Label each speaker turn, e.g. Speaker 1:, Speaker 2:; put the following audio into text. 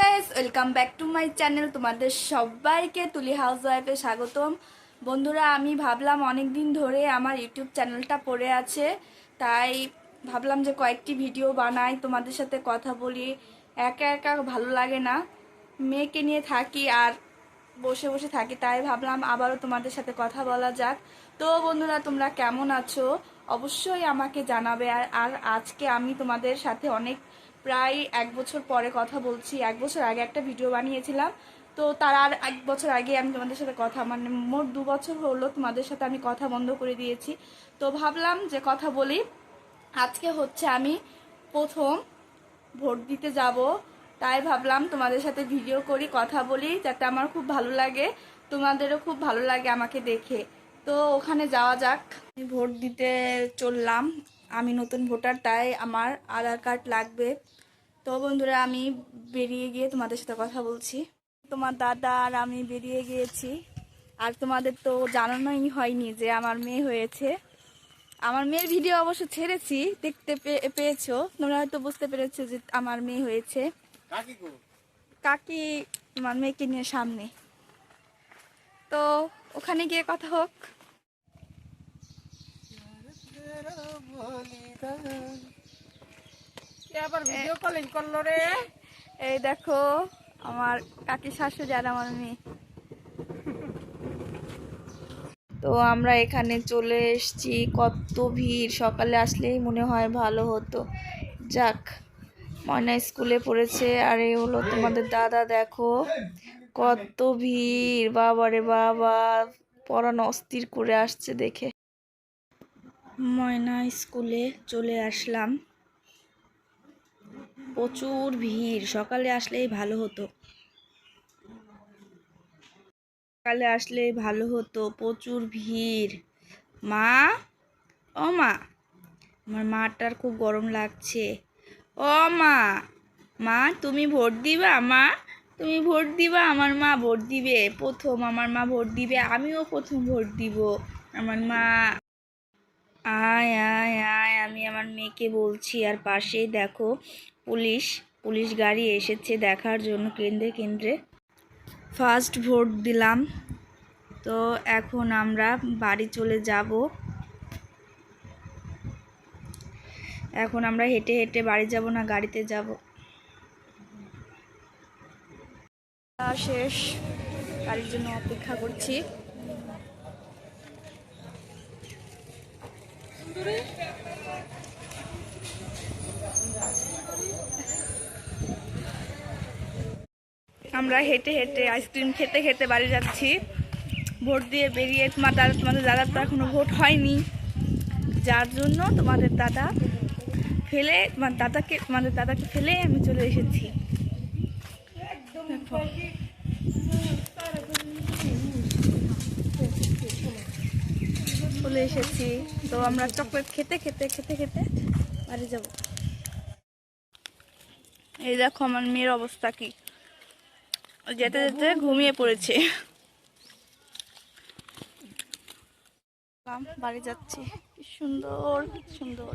Speaker 1: Guys welcome back to my channel তোমাদের সবাইকে তুলি হাউস ওয়াইফে স্বাগতম। বন্ধুরা, আমি ভাবলাম অনেক দিন ধরে আমার ইউটিউব চ্যানেলটা পড়ে আছে, তাই ভাবলাম যে কয়েকটি ভিডিও বানাই, তোমাদের সাথে কথা বলি। একা একা ভালো লাগে না। মেয়েকে নিয়ে থাকি আর বসে বসে থাকি, তাই ভাবলাম আবারও তোমাদের সাথে কথা বলা যাক। তো বন্ধুরা, তোমরা কেমন আছো? অবশ্যই আমাকে জানাবে। আর আর আজকে আমি তোমাদের সাথে অনেক প্রায় এক বছর পরে কথা বলছি। এক বছর আগে একটা ভিডিও বানিয়েছিলাম। তো তার আর এক বছর আগে আমি তোমাদের সাথে কথা মানে মোট দু বছর হলো তোমাদের সাথে আমি কথা বন্ধ করে দিয়েছি। তো ভাবলাম যে কথা বলি। আজকে হচ্ছে আমি প্রথম ভোট দিতে যাব। তাই ভাবলাম তোমাদের সাথে ভিডিও করি, কথা বলি, যাতে আমার খুব ভালো লাগে, তোমাদেরও খুব ভালো লাগে আমাকে দেখে। তো ওখানে যাওয়া যাক। আমি ভোট দিতে চললাম। আমি নতুন ভোটার তাই আমার আধার কার্ড লাগবে। তো বন্ধুরা আমি বেরিয়ে গিয়ে তোমাদের সাথে কথা বলছি। তোমার দাদা আর আমি বেরিয়ে গিয়েছি। আর তোমাদের তো জানানোই হয়নি যে আমার মেয়ে হয়েছে। আমার মেয়ের ভিডিও অবশ্য ছেড়েছি দেখতে পেয়েছ। তোমরা হয়তো বুঝতে পেরেছ যে আমার মেয়ে হয়েছে।
Speaker 2: কাকি
Speaker 1: আমার মেয়েকে নিয়ে সামনে। তো ওখানে গিয়ে কথা হোক।
Speaker 3: রে?
Speaker 1: এই দেখো, আমার কাকি শাশুড়ি আর তো আমরা এখানে চলে এসেছি, কত ভিড়। সকালে আসলেই মনে হয় ভালো হতো। যাক, ময়না স্কুলে পড়েছে। আর, এই হলো তোমাদের দাদা, দেখো। কত ভিড়। বাবারে বাবা, পড়ানো অস্থির করে আসছে দেখে। ময়না স্কুলে চলে আসলাম। প্রচুর ভিড়। সকালে আসলেই ভালো হতো। সকালে আসলেই ভালো হতো। প্রচুর ভিড়। মা? ও মা। আমার মাটার খুব গরম লাগছে। ও মা। মা, তুমি ভোট দিবা? মা, তুমি ভোট দিবা? আমার মা ভোট দিবে। প্রথম আমার মা ভোট দিবে। আমিও প্রথম ভোট দিব। আমার মা আয় আয় আয়, আমি আমার মেয়েকে বলছি, আর পাশেই দেখো পুলিশ পুলিশ গাড়ি এসেছে দেখার জন্য কেন্দ্রে কেন্দ্রে। ফার্স্ট ভোট দিলাম। তো এখন আমরা বাড়ি চলে যাব। এখন আমরা হেঁটে হেঁটে বাড়ি যাব না, গাড়িতে যাব। শেষ, গাড়ির জন্য অপেক্ষা করছি। আমরা হেঁটে হেঁটে আইসক্রিম খেতে খেতে বাড়ি যাচ্ছি। ভোট দিয়ে বেরিয়ে তোমার দাদা তোমাদের দাদার তো এখনও ভোট হয়নি। যার জন্য তোমাদের দাদা ফেলে, তোমার দাদাকে, তোমাদের দাদাকে ফেলে আমি চলে এসেছি দেখো। চলে এসেছি। তো আমরা চকলেট খেতে খেতে খেতে খেতে বাড়ি যাব। এই দেখো আমার মেয়ের অবস্থা কি। যেতে যেতে ঘুমিয়ে পড়েছে। বাড়ি যাচ্ছি। কি সুন্দর সুন্দর।